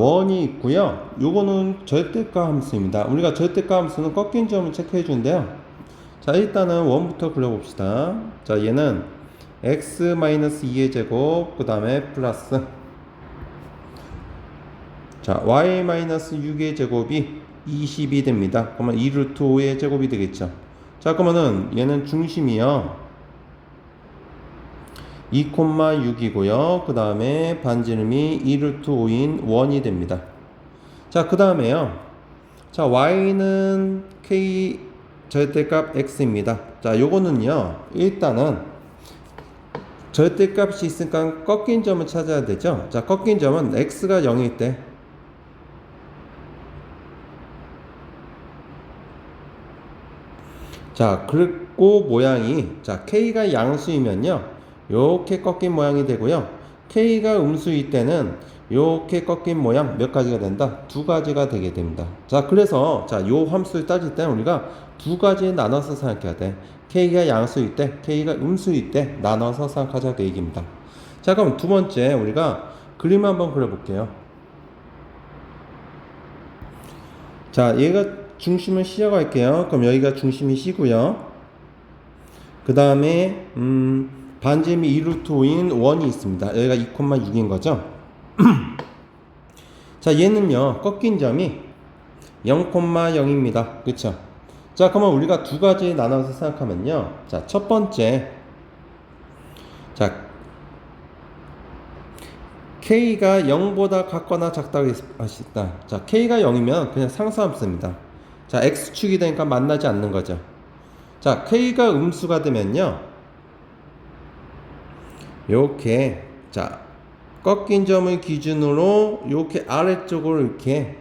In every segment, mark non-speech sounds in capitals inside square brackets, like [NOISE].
원이 있고요. 요거는 절대가 함수입니다. 우리가 절대가 함수는 꺾인 점을 체크해 주는데요. 자, 일단은 원부터 그려봅시다. 자, 얘는 x-2의 제곱, 그 다음에 플러스 자, y-6의 제곱이 20이 됩니다. 그러면 2루트 5의 제곱이 되겠죠. 자, 그러면은 얘는 중심이요. 2,6이고요. 그 다음에 반지름이 2루트 5인 1이 됩니다. 자, 그 다음에요. 자, y는 k 절대값 x입니다. 자, 요거는요. 일단은 절대값이 있으니까 꺾인 점을 찾아야 되죠. 자, 꺾인 점은 x가 0일 때 자, 그리고 모양이 자, k가 양수이면요. 요렇게 꺾인 모양이 되고요. k가 음수일 때는 요렇게 꺾인 모양 몇 가지가 된다? 두 가지가 되게 됩니다. 자, 그래서 자, 요 함수를 따질 때는 우리가 두 가지에 나눠서 생각해야 돼. k가 양수일 때, k가 음수일 때 나눠서 생각하자 그 얘기입니다. 자, 그럼 두 번째 우리가 그림 한번 그려볼게요. 자, 얘가 중심을 C라고 할게요. 그럼 여기가 중심이 C고요. 그 다음에 음, 반지름이 2루트 5인 1이 있습니다. 여기가 2,6인 거죠. [CLEARS THROAT] 자, 얘는요. 꺾인 점이 0,0입니다. 그쵸? 자, 그러면 우리가 두 가지 나눠서 생각하면요. 자, 첫 번째. 자, K가 0보다 같거나 작다고 하시다. 자, K가 0이면 그냥 상수함수입니다. 자, X축이 되니까 만나지 않는 거죠. 자, K가 음수가 되면요. 요렇게, 자, 꺾인 점을 기준으로 요렇게 아래쪽으로 이렇게,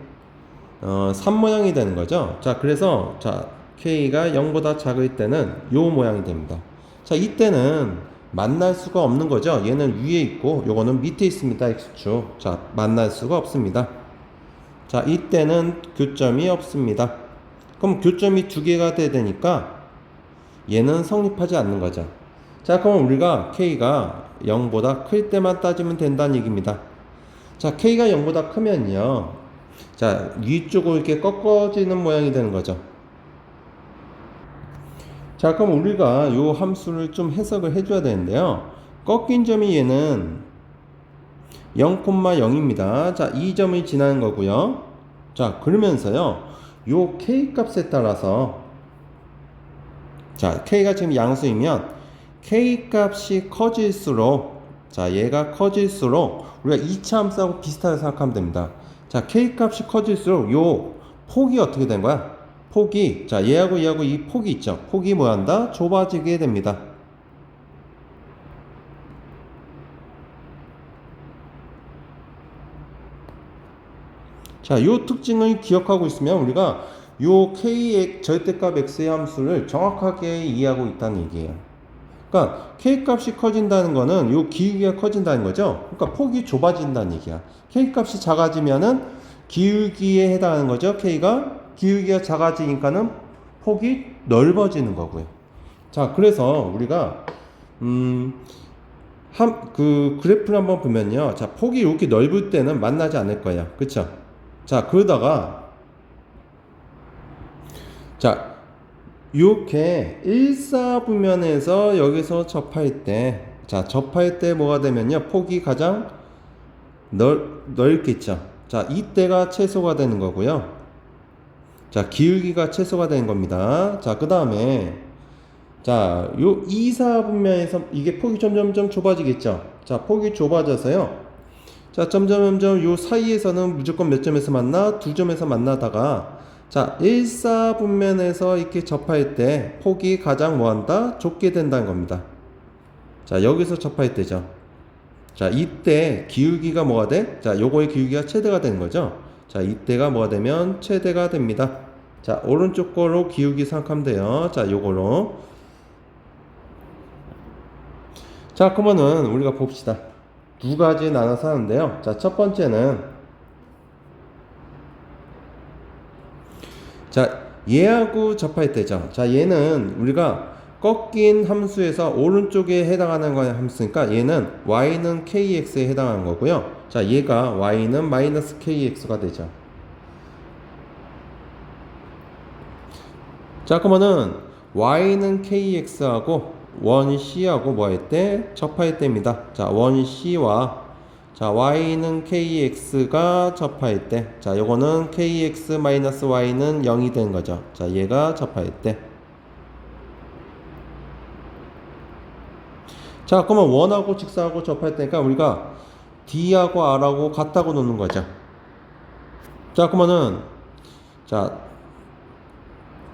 어, 3 모양이 되는 거죠. 자, 그래서, 자, K가 0보다 작을 때는 요 모양이 됩니다. 자, 이때는 만날 수가 없는 거죠. 얘는 위에 있고, 요거는 밑에 있습니다. X축. 자, 만날 수가 없습니다. 자, 이때는 교점이 없습니다. 그럼 교점이 두 개가 돼야 되니까 얘는 성립하지 않는 거죠. 자, 그럼 우리가 K가 0보다 클 때만 따지면 된다는 얘기입니다. 자, K가 0보다 크면요. 자, 위쪽으로 이렇게 꺾어지는 모양이 되는 거죠. 자, 그럼 우리가 요 함수를 좀 해석을 해줘야 되는데요. 꺾인 점이 얘는 0,0입니다. 자, 이 점이 지나는 거고요. 자, 그러면서요. 요 k 값에 따라서 자, k가 지금 양수이면 k 값이 커질수록 자, 얘가 커질수록 우리가 2차 함수하고 비슷하게 생각하면 됩니다. 자, k 값이 커질수록 요 폭이 어떻게 된 거야? 폭이 자, 얘하고 얘하고 이 폭이 있죠. 폭이 뭐 한다? 좁아지게 됩니다. 자, 요 특징을 기억하고 있으면 우리가 요 k의 절대값 x의 함수를 정확하게 이해하고 있다는 얘기예요. 그러니까 k 값이 커진다는 거는 요 기울기가 커진다는 거죠. 그러니까 폭이 좁아진다는 얘기야. k 값이 작아지면은 기울기에 해당하는 거죠. k가 기울기가 작아지니까는 폭이 넓어지는 거고요. 자, 그래서 우리가 음, 한, 그 그래프를 한번 보면요. 자, 폭이 이렇게 넓을 때는 만나지 않을 거예요. 그쵸? 자, 그러다가, 자, 이렇게 일사분면에서 여기서 접할 때, 자, 접할 때 뭐가 되면요. 폭이 가장 넓, 넓겠죠. 자, 이때가 최소가 되는 거고요. 자, 기울기가 최소가 되는 겁니다. 자, 그 다음에, 자, 요 이사분면에서 이게 폭이 점점점 좁아지겠죠. 자, 폭이 좁아져서요. 자, 점점, 점점 요 사이에서는 무조건 몇 점에서 만나? 두 점에서 만나다가, 자, 일사분면에서 이렇게 접할 때 폭이 가장 뭐한다? 좁게 된다는 겁니다. 자, 여기서 접할 때죠. 자, 이때 기울기가 뭐가 돼? 자, 요거의 기울기가 최대가 되는 거죠. 자, 이때가 뭐가 되면 최대가 됩니다. 자, 오른쪽 거로 기울기 생각하면 돼요. 자, 요거로. 자, 그러면은 우리가 봅시다. 두 가지 나눠서 하는데요. 자, 첫 번째는 자, 얘하고 접할 때죠. 자, 얘는 우리가 꺾인 함수에서 오른쪽에 해당하는 거 함수니까 얘는 y는 kx에 해당하는 거고요. 자, 얘가 y는 마이너스 kx가 되죠. 자, 그러면은 y는 kx하고 1c하고 뭐 했대? 접할 때입니다. 자, 1c와 자, y는 kx가 접할 때. 자, 요거는 kx 마이너스 y는 0이 된 거죠. 자, 얘가 접할 때. 자, 그러면 원하고 직사하고 접할 때니까 우리가 D하고 R하고 같다고 놓는 거죠. 자, 그러면은 자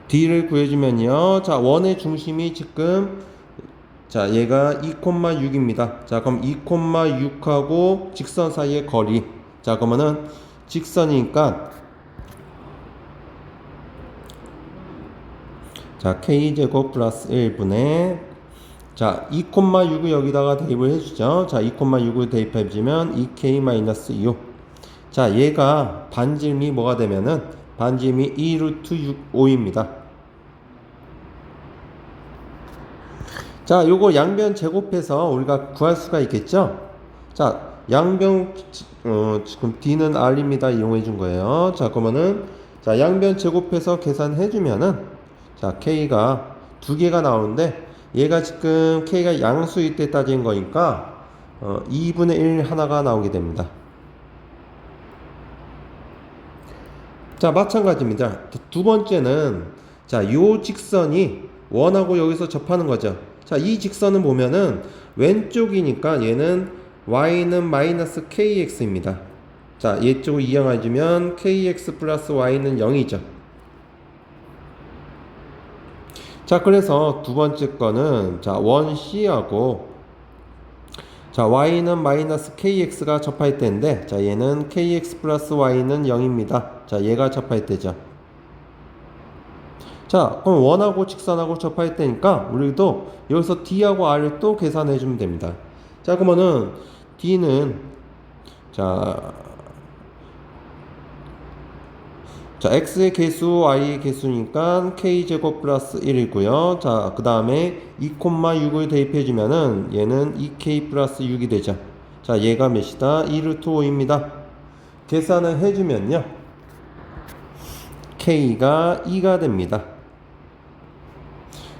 D를 구해 주면요. 자, 원의 중심이 지금 자, 얘가 2,6입니다. 자, 그럼 2,6하고 직선 사이의 거리. 자, 그러면은 직선이니까 자, k제곱 플러스 1분의 자, 2,6을 여기다가 대입을 해주죠. 자, 2,6을 대입해주면 2k-6. 자, 얘가 반지름이 뭐가 되면은 반지름이 2 루트 6, 5입니다. 자, 요거 양변 제곱해서 우리가 구할 수가 있겠죠? 자, 양변, 어, 지금 D는 R입니다. 이용해 준 거예요. 자, 그러면은, 자, 양변 제곱해서 계산해 주면은, 자, K가 두 개가 나오는데, 얘가 지금 K가 양수일 때 따진 거니까, 어, 2분의 1 하나가 나오게 됩니다. 자, 마찬가지입니다. 두 번째는, 자, 요 직선이 원하고 여기서 접하는 거죠. 자, 이 직선은 보면은 왼쪽이니까 얘는 y는 마이너스 kx입니다. 자, 얘 쪽을 이용해주면 kx 플러스 y는 0이죠. 자, 그래서 두 번째 거는 자, 1c하고 자, y는 마이너스 kx가 접할 때인데 자, 얘는 kx 플러스 y는 0입니다. 자, 얘가 접할 때죠. 자, 그럼 원하고 직선하고 접할 때니까 우리도 여기서 D하고 R을 또 계산해 주면 됩니다. 자, 그러면은 D는 자, 자, x의 개수, y의 개수니까 k제곱 플러스 1이고요. 자, 그 다음에 2,6을 대입해 주면은 얘는 2k 플러스 6이 되죠. 자, 얘가 몇이다? 2루트 5입니다. 계산을 해주면요. k가 2가 됩니다.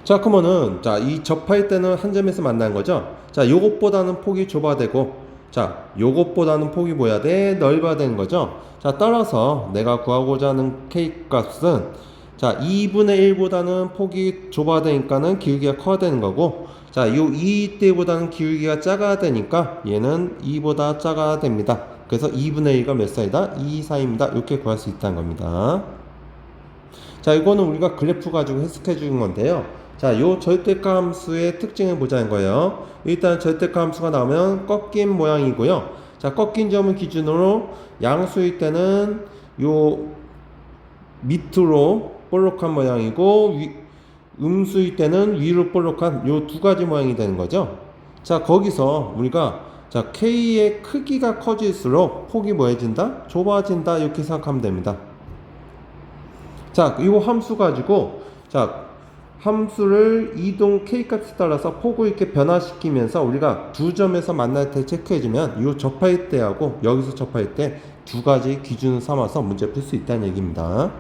자, 그러면은 자, 이 접할 때는 한 점에서 만난 거죠. 자, 요것보다는 폭이 좁아되고 자, 요것보다는 폭이 뭐야 돼? 넓어야 되는 거죠. 자, 따라서 내가 구하고자 하는 k 값은 자, 2분의 1보다는 폭이 좁아야 되니까는 기울기가 커야 되는 거고 자, 요 2 때보다는 기울기가 작아야 되니까 얘는 2보다 작아야 됩니다. 그래서 2분의 1가 몇 사이다? 2 사이입니다. 이렇게 구할 수 있다는 겁니다. 자, 이거는 우리가 그래프 가지고 해석해 주는 건데요. 자, 요 절대값 함수의 특징을 보자는 거예요. 일단 절대값 함수가 나오면 꺾인 모양이고요. 자, 꺾인 점을 기준으로 양수일 때는 요 밑으로 볼록한 모양이고 위, 음수일 때는 위로 볼록한 요 두 가지 모양이 되는 거죠. 자, 거기서 우리가 자, K의 크기가 커질수록 폭이 뭐해진다? 좁아진다. 이렇게 생각하면 됩니다. 자, 이 함수 가지고 자, 함수를 이동 k 값에 따라서 폭을 이렇게 변화시키면서 우리가 두 점에서 만날 때 체크해주면 이 접할 때하고 여기서 접할 때 두 가지 기준을 삼아서 문제 풀 수 있다는 얘기입니다.